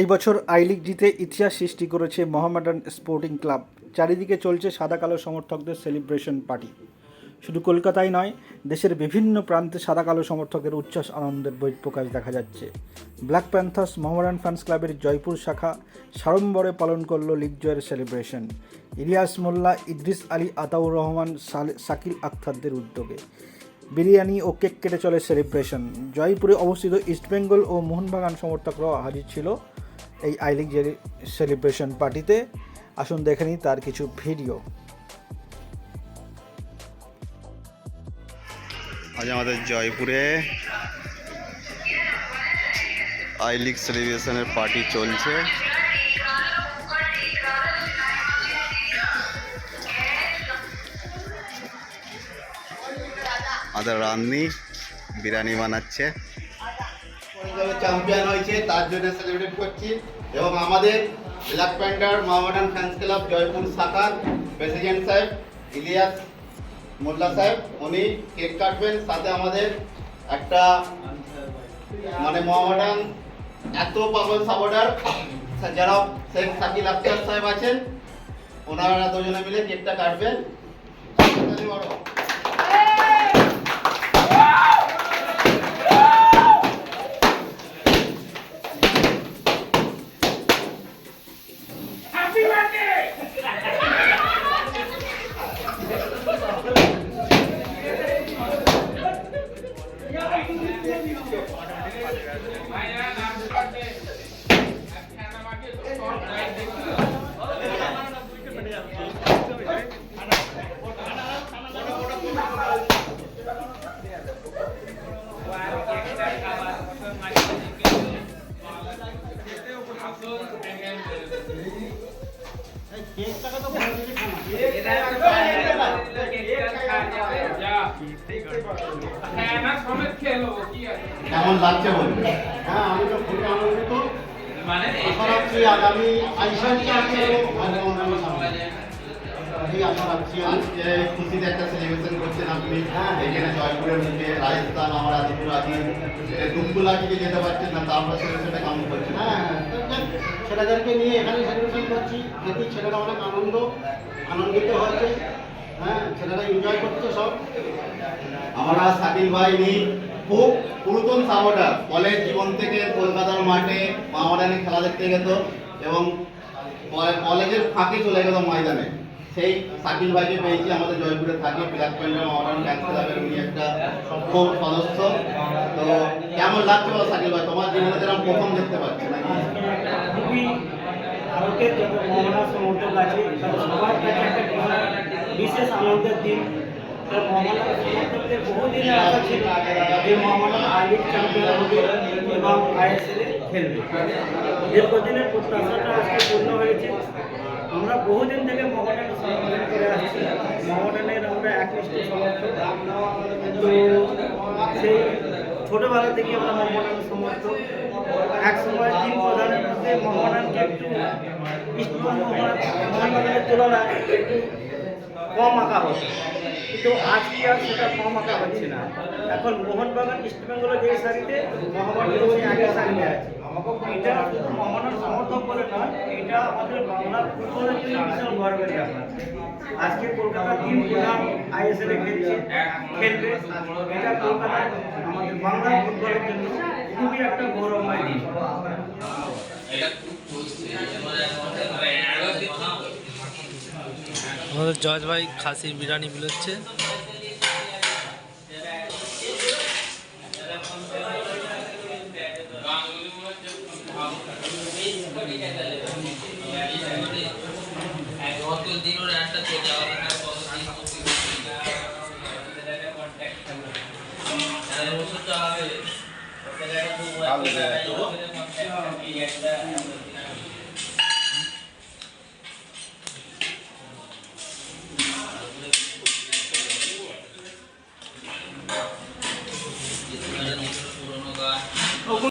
এই বছর I league জিতে ইতিহাস সৃষ্টি করেছে মোহামেডান স্পোর্টিং ক্লাব। চারিদিকে চলছে সাদা কালো সমর্থকদের সেলিব্রেশন পার্টি। শুধু কলকাতায় নয়, দেশের বিভিন্ন প্রান্তে সাদা কালো সমর্থকের উচ্ছ্বাস, আনন্দের বহিঃপ্রকাশ দেখা যাচ্ছে। ব্ল্যাক প্যান্থার্স মোহামেডান ফ্যান্স ক্লাবের জয়পুর শাখা সাড়ম্বরে পালন করল লিগ জয়ের সেলিব্রেশন। ইলিয়াস মোল্লা, ইদ্রিস আলী, আতাউর রহমান শাকিল আখতারদের উদ্যোগে। বিরিয়ানি ও কেক কেটে চলে সেলিব্রেশন। জয়পুরে অবস্থিত ইস্টবেঙ্গল ও মোহনবাগান সমর্থকরাও হাজির ছিল। এই আই লিগ সেলিব্রেশন পার্টিতে আসুন দেখে নিই তার কিছু ভিডিও আজ আমাদের জয়পুরে আই লিগ সেলিব্রেশনের পার্টি চলছে। আমাদের রান্নি, বিরিয়ানি বানাচ্ছে। চ্যাম্পিয়ন হয়েছে, তার জন্য সেলিব্রেট করছি। এবং আমাদের black panther Mohammedan fans club Jaipur শাখার প্রেসিডেন্ট সাহেব, ইলিয়াস মোল্লা সাহেব, উনি কেক কাটবেন। সাথে আমাদের একটা মানে মোহামেডান এত পাগল সাপোর্টার যারা শেখ সাকিল আক্তার সাহেব আছেন, ওনারা দুজনে মিলে কেকটা কাটবেন। কেমন লাগছে বলুন হ্যাঁ আমি তো খুবই আনন্দিত আশা রাখছি আগামী আজকে খুশিতে একটা সেলিব্রেশন করছেন আপনি। এখানে জয়পুরের মুখে রাজস্থান আমার আদিপুর আদি দুমকুলাটিকে যেতে পারছেন না তারপর সেলিব্রেশনটা কেমন করছেন হ্যাঁ ছেলেদেরকে নিয়ে এখানে সেলিব্রেশন করছি। দেখি ছেলেরা অনেক আনন্দ আনন্দিত হয়েছে হ্যাঁ ছেলেরা এনজয় করছে সব। আমরা সাকিল ভাই নি খুব পুরাতন সাপোর্টার। কলেজ জীবন থেকে কলকাতার মাঠে মামাডানে খেলা দেখতে গেত এবং কলে- কলেজের ফাঁকে চলে গেল ময়দানে। সেই সাকিল ভাইকে পেয়েছি আমাদের জয়পুরে থাকে, ব্ল্যাক প্যান্টার মডার্ন ক্যান্স ক্লাবের উনি একটা খুব সদস্য। তো কেমন লাগছে বলো সাকিল ভাই? তোমার জীবনে যেরকম প্রথম দেখতে পাচ্ছি নাকি? ভারতের যত মহানা সমর্থক আছে সবার কাছে একটা বিশেষ আনন্দের দিন। তো মহামানা সমর্থকদের বহুদিনের আশা ছিল যে এবং খেলবে দীর্ঘদিনের প্রত্যাশাটা আজকে পূর্ণ হয়েছে আমরা বহুদিন থেকে মহামানাকে সমর্থন আসছি আমরা একনিষ্ঠ সেই ছোটবেলা থেকে আমরা মোহামেডান সমর্থক এক সময় তিন প্রধানের মধ্যে মোহামেডানকে একটু মোহামেডানের তুলনায় একটু কম আঁকা হতো কিন্তু আজকে আর সেটা কম আঁকা হচ্ছে না। এখন মোহনবাগান ইস্টবেঙ্গলের যে সারিতে মোহামেডান আগের সারিতে আছে। এটা শুধু মোহামেডান সমর্থক বলে নয়, এটা আমাদের বাংলা ফুটবলের জন্য বিশাল গর্বের ব্যাপার। আজকে কলকাতা তিন প্রধান আইএসএল এ খেলছে, খেলবে। এটা কলকাতা আমাদের বাংলা ফুটবলের জন্য খুবই একটা গৌরবময় দিন। আমাদের জজ ভাই খাসির বিরিয়ানি বিলোচ্ছে হবে